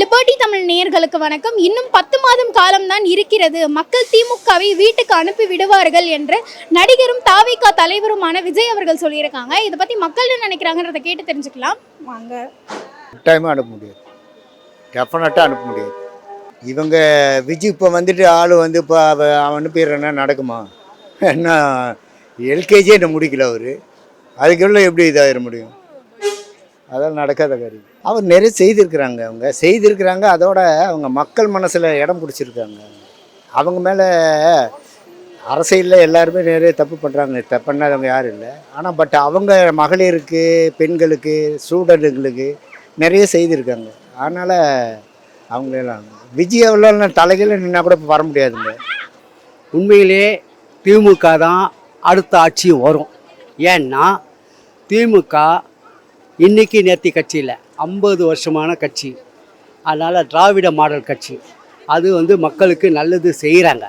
Liberty Tamil நேயர்களுக்கு வணக்கம். இன்னும் பத்து மாதம் காலம்தான் இருக்கிறது. மக்கள் திமுகவை வீட்டுக்கு அனுப்பி விடுவார்கள் என்று நடிகரும் தாவிகா தலைவருமான விஜய் அவர்கள் சொல்லியிருக்காங்க. இதை பத்தி மக்கள் என்ன நினைக்கிறாங்கன்றதை கேட்டு தெரிஞ்சுக்கலாம். வாங்க. டைமாக அனுப்ப முடியாது. டெஃபினட்டாக அனுப்ப முடியாது. இவங்க விஜய் இப்போ வந்துட்டு ஆள் வந்து இப்போ அவ- அவன் அனுப்பிடுறேன்னா நடக்குமா? என்ன எல்கேஜியே என்ன முடிக்கல அவர்? அதுக்குள்ள எப்படி இதாகிட முடியும்? அதெல்லாம் நடக்காத காரியம். அவர் நிறைய செய்திருக்கிறாங்க அவங்க. செய்திருக்கிறாங்க அதோட அவங்க மக்கள் மனசில் இடம் பிடிச்சிருக்காங்க. அவங்க மேலே அரசியலில் எல்லாருமே நிறைய தப்பு பண்ணுறாங்க தப்பு பண்ணாதவங்க யாரும் இல்லை. ஆனால் பட் அவங்க மகளிருக்கு பெண்களுக்கு ஸ்டூடெண்ட்டுங்களுக்கு நிறைய செய்திருக்காங்க. அதனால் அவங்களெல்லாம் விஜய் அவ்வளோ தலைகளை நின்னா கூட இப்ப வர முடியாதுங்க. உண்மையிலே திமுக தான் அடுத்த ஆட்சி வரும். ஏன்னா திமுக இன்றைக்கி நேர்த்தி கட்சி இல்லை ஐம்பது வருஷமான கட்சி. அதனால் திராவிட மாடல் கட்சி. அது வந்து மக்களுக்கு நல்லது செய்கிறாங்க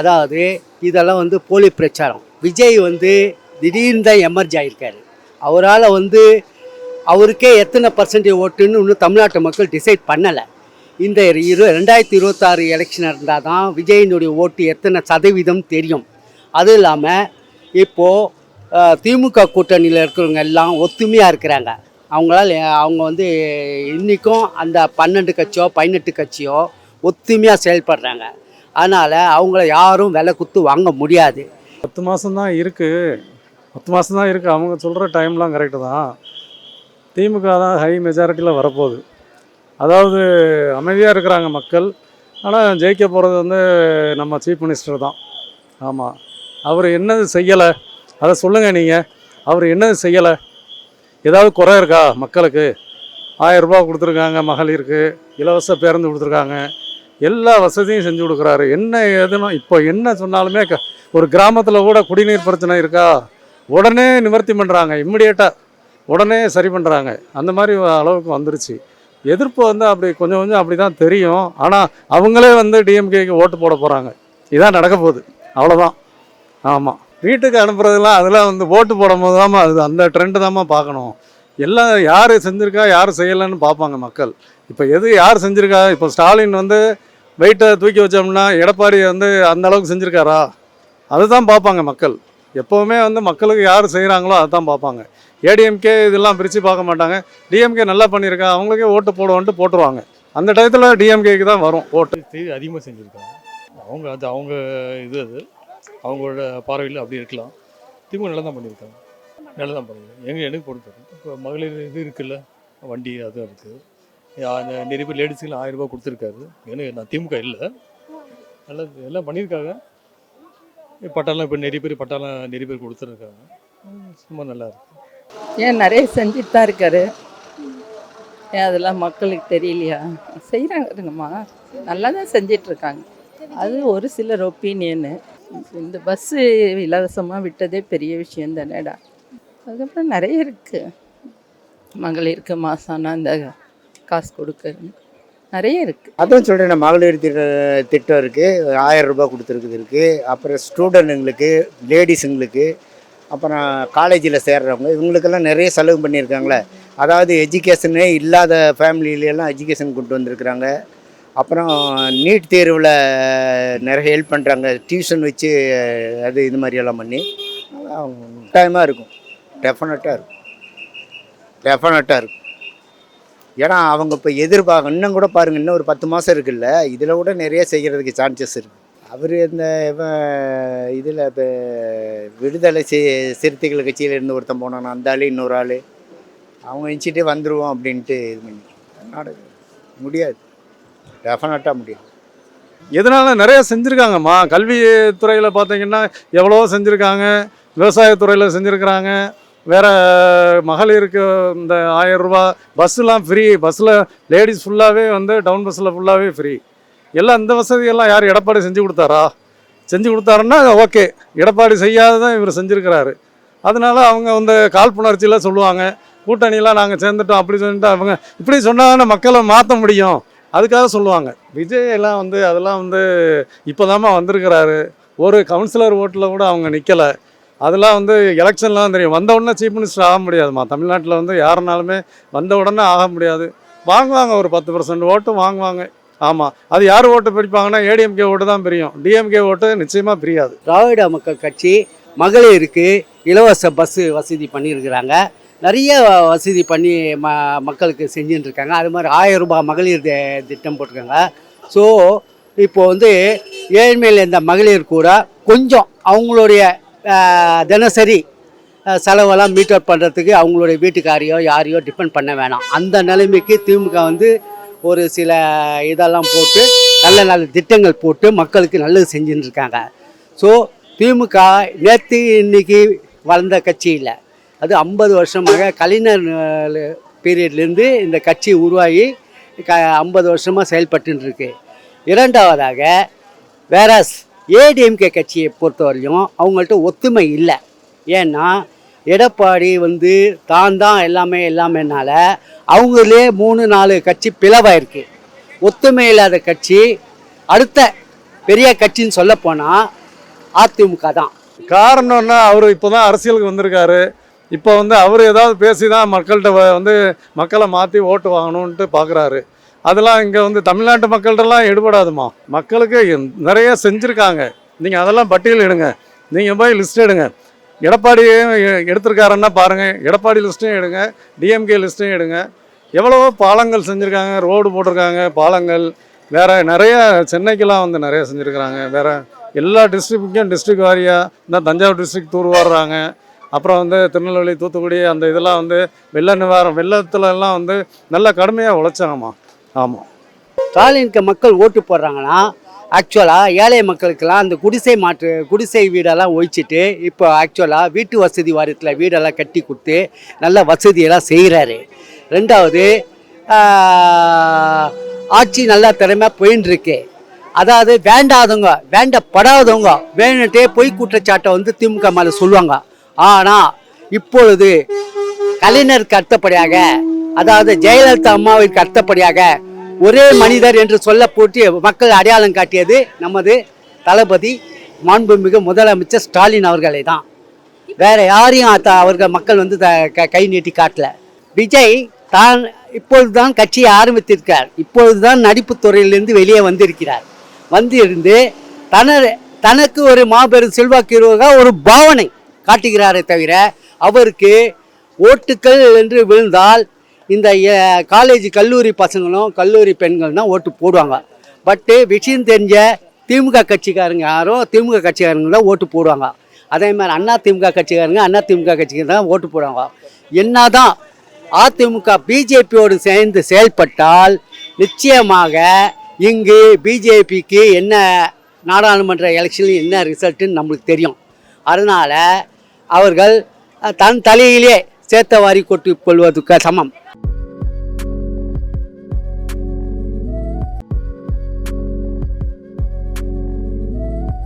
அதாவது இதெல்லாம் வந்து போலி பிரச்சாரம். விஜய் வந்து திடீர்னு தான் எமர்ஜ் ஆகியிருக்காரு அவரால் வந்து அவருக்கே எத்தனை பர்சன்டேஜ் ஓட்டுன்னு இன்னும் தமிழ்நாட்டு மக்கள் டிசைட் பண்ணலை. இந்த இரு ரெண்டாயிரத்தி இருபத்தாறு எலெக்ஷன் இருந்தால் தான் விஜயினுடைய ஓட்டு எத்தனை சதவீதம் தெரியும். அதுவும் இல்லாமல் இப்போது திமுக கூட்டணியில் இருக்கிறவங்க எல்லாம் ஒத்துமையாக இருக்கிறாங்க. அவங்களால அவங்க வந்து இன்றைக்கும் அந்த பன்னெண்டு கட்சியோ பதினெட்டு கட்சியோ ஒத்துமையாக செயல்படுறாங்க. அதனால் அவங்கள யாரும் விலை குத்து வாங்க முடியாது. பத்து மாதம் தான் இருக்குது பத்து மாதம் தான் இருக்குது அவங்க சொல்கிற டைம்லாம் கரெக்டு தான். திமுக தான் ஹை மெஜாரிட்டியில் வரப்போகுது. அதாவது அமைதியாக இருக்கிறாங்க மக்கள். ஆனால் ஜெயிக்க போகிறது வந்து நம்ம சீஃப் மினிஸ்டர் தான். ஆமாம் அவர் என்னது செய்யலை? அதை சொல்லுங்கள் நீங்கள் அவர் என்னது செய்யலை? ஏதாவது குறை இருக்கா மக்களுக்கு? ஆயரூபா ரூபாய் கொடுத்துருக்காங்க மகளிருக்கு. இலவச பேருந்து கொடுத்துருக்காங்க. எல்லா வசதியும் செஞ்சு கொடுக்குறாரு. என்ன எதுனா இப்போ என்ன சொன்னாலுமே க- ஒரு கிராமத்தில் கூட குடிநீர் பிரச்சனை இருக்கா? உடனே நிவர்த்தி பண்ணுறாங்க இம்மிடியேட்டாக உடனே சரி பண்ணுறாங்க அந்த மாதிரி அளவுக்கு வந்துருச்சு. எதிர்ப்பு வந்து அப்படி கொஞ்சம் கொஞ்சம் அப்படி தான் தெரியும். ஆனால் அவங்களே வந்து டிஎம்கேக்கு ஓட்டு போட போகிறாங்க இதான் நடக்க போகுது. அவ்வளோதான் ஆமாம் வீட்டுக்கு அனுப்புறதுலாம் அதெல்லாம் வந்து ஓட்டு போடும் போது தான் அது அந்த ட்ரெண்டு தாம்மா பார்க்கணும். எல்லாம் யார் செஞ்சுருக்கா யார் செய்யலைன்னு பார்ப்பாங்க மக்கள். இப்போ எது யார் செஞ்சுருக்கா? இப்போ ஸ்டாலின் வந்து வெயிட்டை தூக்கி வச்சோம்னா எடப்பாடி வந்து அந்த அளவுக்கு செஞ்சுருக்காரா? அதுதான் பார்ப்பாங்க மக்கள். எப்போவுமே வந்து மக்களுக்கு யார் செய்கிறாங்களோ அதுதான் பார்ப்பாங்க. ஏடிஎம்கே இதெல்லாம் பிரித்து பார்க்க மாட்டாங்க. டிஎம்கே நல்லா பண்ணியிருக்கா அவங்களுக்கே ஓட்டு போடுவோன்ட்டு போட்டுருவாங்க. அந்த டயத்தில் டிஎம்கேக்கு தான் வரும் ஓட்டு. அதிகமாக செஞ்சுருக்காங்க. அவங்க அது அவங்க இது அது. அவங்களோட பார்வையில் அப்படி இருக்கலாம். திமுக நல்லா தான் பண்ணியிருக்காங்க. நல்லா தான் பண்ணியிருக்காங்க. எங்கள் எனக்கு பொறுத்தவரை இப்போ மகளிர் இது இருக்குல்ல வண்டி அதுவும் இருக்குது நிறைய பேர் லேடிஸுக்கு ஆயிரம் ரூபாய் கொடுத்துருக்காரு. எனக்கு நான் திமுக இல்லை. நல்லா எல்லாம் பண்ணியிருக்காங்க. பட்டாலாம் இப்போ நிறைய பேர் பட்டாலாம் நிறைய பேர் கொடுத்துருக்காங்க. சும்மா நல்லா இருக்கு. ஏன் நிறைய செஞ்சுட்டு தான் இருக்காரு? ஏன் அதெல்லாம் மக்களுக்கு தெரியலையா? செய்கிறாங்கம்மா நல்லா தான் செஞ்சிட்ருக்காங்க அது ஒரு சிலர் ஒப்பீனியனு இந்த பஸ்ஸு இலவசமாக விட்டதே பெரிய விஷயம் தானேடா. அதுக்கப்புறம் நிறைய இருக்குது மகளிருக்கு மாசானா இந்த காசு கொடுக்கறது நிறைய இருக்குது அதான் சொல்கிறேன் மகளிர் திட்ட திட்டம் இருக்குது ஆயிரம் ரூபாய் கொடுத்துருக்குது இருக்குது அப்புறம் ஸ்டூடெண்ட்டுங்களுக்கு லேடிஸுங்களுக்கு அப்புறம் காலேஜில் சேர்றவங்க இவங்களுக்கெல்லாம் நிறைய செலவு பண்ணியிருக்காங்களே. அதாவது எஜுகேஷனே இல்லாத ஃபேமிலியிலலாம் எஜுகேஷன் கொண்டு வந்திருக்கிறாங்க. அப்புறம் நீட் தேர்வில் நிறைய ஹெல்ப் பண்ணுறாங்க டியூஷன் வச்சு அது இது மாதிரியெல்லாம் பண்ணி. டைமாக இருக்கும். டெஃபினட்டாக இருக்கும். டெஃபினட்டாக இருக்கும். ஏன்னா அவங்க இப்போ எதிர்பார்க்க இன்னும் கூட பாருங்கள் இன்னும் ஒரு பத்து மாதம் இருக்குல்ல. இதில் கூட நிறைய செய்கிறதுக்கு சான்சஸ் இருக்குது அவர் இந்த இதில் இப்போ விடுதலை சி சிறுத்தைகள் கட்சியில் இருந்து ஒருத்தன் போனான் அந்த ஆள் இன்னொரு ஆள். அவங்க இன்ச்சிட்டே வந்துடுவோம் அப்படின்ட்டு இது பண்ணி நாடகம். முடியாது. டெஃபினட்டாக முடியும். எதனால நிறைய செஞ்சுருக்காங்கம்மா? கல்வி துறையில் பார்த்தீங்கன்னா எவ்வளவோ செஞ்சுருக்காங்க. விவசாயத்துறையில் செஞ்சுருக்கிறாங்க. வேறு மகளிருக்கு இந்த ஆயிரம் ரூபா. பஸ்ஸுலாம் ஃப்ரீ பஸ்ஸில் லேடிஸ் ஃபுல்லாகவே வந்து டவுன் பஸ்ஸில் ஃபுல்லாகவே ஃப்ரீ எல்லாம் இந்த வசதியெல்லாம் யார் எடப்பாடி செஞ்சு கொடுத்தாரா? செஞ்சு கொடுத்தாருன்னா ஓகே. எடப்பாடி செய்யாததான் இவர் செஞ்சுருக்கிறாரு. அதனால அவங்க வந்து காழ்ப்புணர்ச்சியில் சொல்லுவாங்க. கூட்டணியெல்லாம் நாங்கள் சேர்ந்துட்டோம் அப்படி சொல்லிட்டு அவங்க இப்படி சொன்னாங்கன்னா மக்களை மாற்ற முடியும்? அதுக்காக சொல்லுவாங்க. விஜய் எல்லாம் வந்து அதெல்லாம் வந்து இப்போதாம்மா வந்திருக்கிறாரு. ஒரு கவுன்சிலர் ஓட்டில் கூட அவங்க நிற்கலை அதெல்லாம் வந்து எலெக்ஷன்லாம் தெரியும். வந்த உடனே சீஃப் மினிஸ்டர் ஆக முடியாதுமா தமிழ்நாட்டில் வந்து யாருனாலுமே வந்த உடனே ஆக முடியாது. வாங்குவாங்க ஒரு பத்து பர்சன்ட் ஓட்டு வாங்குவாங்க. ஆமாம் அது யார் ஓட்டு பிடிப்பாங்கன்னா ஏடிஎம்கே ஓட்டு தான் பிரியும். டிஎம்கே ஓட்டு நிச்சயமாக பிரியாது. திராவிட மக்கள் கட்சி மகளிருக்கு இலவச பஸ்ஸு வசதி பண்ணியிருக்கிறாங்க. நிறைய வசதி பண்ணி ம மக்களுக்கு செஞ்சுட்டு இருக்காங்க அது மாதிரி ஆயிரம் ரூபாய் மகளிர் தி- திட்டம் போட்டிருக்காங்க. ஸோ இப்போ வந்து ஏழ்மையில் இருந்த மகளிர் கூட கொஞ்சம் அவங்களுடைய தினசரி செலவெல்லாம் மீட் பண்ணுறதுக்கு அவங்களுடைய வீட்டுக்காரையோ யாரையோ டிபெண்ட் பண்ண வேணாம். அந்த நிலைமைக்கு திமுக வந்து ஒரு சில இதெல்லாம் போட்டு நல்ல நல்ல திட்டங்கள் போட்டு மக்களுக்கு நல்லது செஞ்சுட்டு இருக்காங்க ஸோ திமுக நேற்று இன்னைக்கு வளர்ந்த கட்சி இல்லை. அது ஐம்பது வருஷமாக கலைஞர் பீரியட்லேருந்து இந்த கட்சி உருவாகி க ஐம்பது வருஷமாக செயல்பட்டுருக்கு இரண்டாவதாக வேறஸ் ஏடிஎம்கே கட்சியை பொறுத்தவரையும் அவங்கள்ட்ட ஒத்துமை இல்லை. ஏன்னா எடப்பாடி வந்து தான் தான் எல்லாமே எல்லாமேனால அவங்களே மூணு நாலு கட்சி பிளவாயிருக்கு. ஒத்துமை இல்லாத கட்சி அடுத்த பெரிய கட்சின்னு சொல்லப்போனால் அதிமுக தான். காரணம்னா அவர் இப்போ தான் அரசியலுக்கு வந்திருக்காரு. இப்போ வந்து அவர் ஏதாவது பேசி தான் மக்கள்கிட்ட வ- வந்து மக்களை மாற்றி ஓட்டு வாங்கணுன்ட்டு பார்க்குறாரு அதெல்லாம் இங்கே வந்து தமிழ்நாட்டு மக்கள்கிட்டலாம் எடுபடாதுமா. மக்களுக்கு நிறைய செஞ்சுருக்காங்க. நீங்கள் அதெல்லாம் பட்டியல் எடுங்க. நீங்கள் போய் லிஸ்ட் எடுங்க. எடப்பாடியும் எடுத்திருக்காருன்னா பாருங்கள் எடப்பாடி லிஸ்ட்டையும் எடுங்க. டிஎம்கே லிஸ்ட்டும் எடுங்க. எவ்வளவோ பாலங்கள் செஞ்சுருக்காங்க. ரோடு போட்டிருக்காங்க பாலங்கள். வேறு நிறைய சென்னைக்கெலாம் வந்து நிறைய செஞ்சுருக்குறாங்க. வேறு எல்லா டிஸ்ட்ரிக்ட்க்கும் டிஸ்ட்ரிக்ட் வாரியாக இந்த தஞ்சாவூர் டிஸ்ட்ரிக்ட் தூர்வாடுறாங்க அப்புறம் வந்து திருநெல்வேலி தூத்துக்குடி அந்த இதெல்லாம் வந்து வெள்ள நிவாரணம் வெள்ளத்துலலாம் வந்து நல்ல கடுமையாக உழைச்சாங்கம்மா. ஆமாம் ஸ்டாலினுக்கு மக்கள் ஓட்டு போடுறாங்கன்னா ஆக்சுவலாக ஏழை மக்களுக்கெல்லாம் அந்த குடிசை மாற்று குடிசை வீடெல்லாம் ஒழிச்சிட்டு இப்போ ஆக்சுவலாக வீட்டு வசதி வாரியத்தில் வீடெல்லாம் கட்டி கொடுத்து நல்ல வசதியெல்லாம் செய்கிறாரு ரெண்டாவது ஆட்சி நல்லா திறமையாக போயின்னு இருக்கு அதாவது வேண்டாதவங்க வேண்டப்படாதவங்க வேணுட்டே பொய் குற்றச்சாட்டை வந்து திமுக மேலே சொல்லுவாங்க. ஆனால் இப்பொழுது கலைஞருக்கு அடுத்தபடியாக அதாவது ஜெயலலிதா அம்மாவிற்கு அடுத்தபடியாக ஒரே மனிதர் என்று சொல்ல போட்டு மக்கள் அடையாளம் காட்டியது நமது தளபதி மாண்புமிகு முதலமைச்சர் ஸ்டாலின் அவர்களை தான். வேற யாரையும் அவர்கள் மக்கள் வந்து த- க- கை நீட்டி காட்டல. விஜய் தான் இப்பொழுதுதான் கட்சியை ஆரம்பித்திருக்கிறார். இப்பொழுதுதான் நடிப்பு துறையிலிருந்து வெளியே வந்திருக்கிறார். வந்து இருந்து தன தனக்கு ஒரு மாபெரும் செல்வாக்கு இருவதாக ஒரு பாவனை. காட்டுகிறாரே தவிர அவருக்கு ஓட்டுக்கள் என்று விழுந்தால் இந்த காலேஜ் கல்லூரி பசங்களும் கல்லூரி பெண்களும் தான் ஓட்டு போடுவாங்க. பட்டு விஷயம் தெரிஞ்ச திமுக கட்சிக்காரங்க யாரும் திமுக கட்சிக்காரங்க தான் ஓட்டு போடுவாங்க. அதே மாதிரி அண்ணா திமுக கட்சிக்காரங்க அண்ணா திமுக கட்சிக்கு தான் ஓட்டு போடுவாங்க. என்ன தான் அதிமுக பிஜேபியோடு சேர்ந்து செயல்பட்டால் நிச்சயமாக இங்கு பிஜேபிக்கு என்ன நாடாளுமன்ற எலெக்ஷனில் என்ன ரிசல்ட்டுன்னு நம்மளுக்கு தெரியும். அதனால் அவர்கள் தன் தலையிலே சேர்த்த வாரி கொட்டி கொள்வதுக்கு சமம்.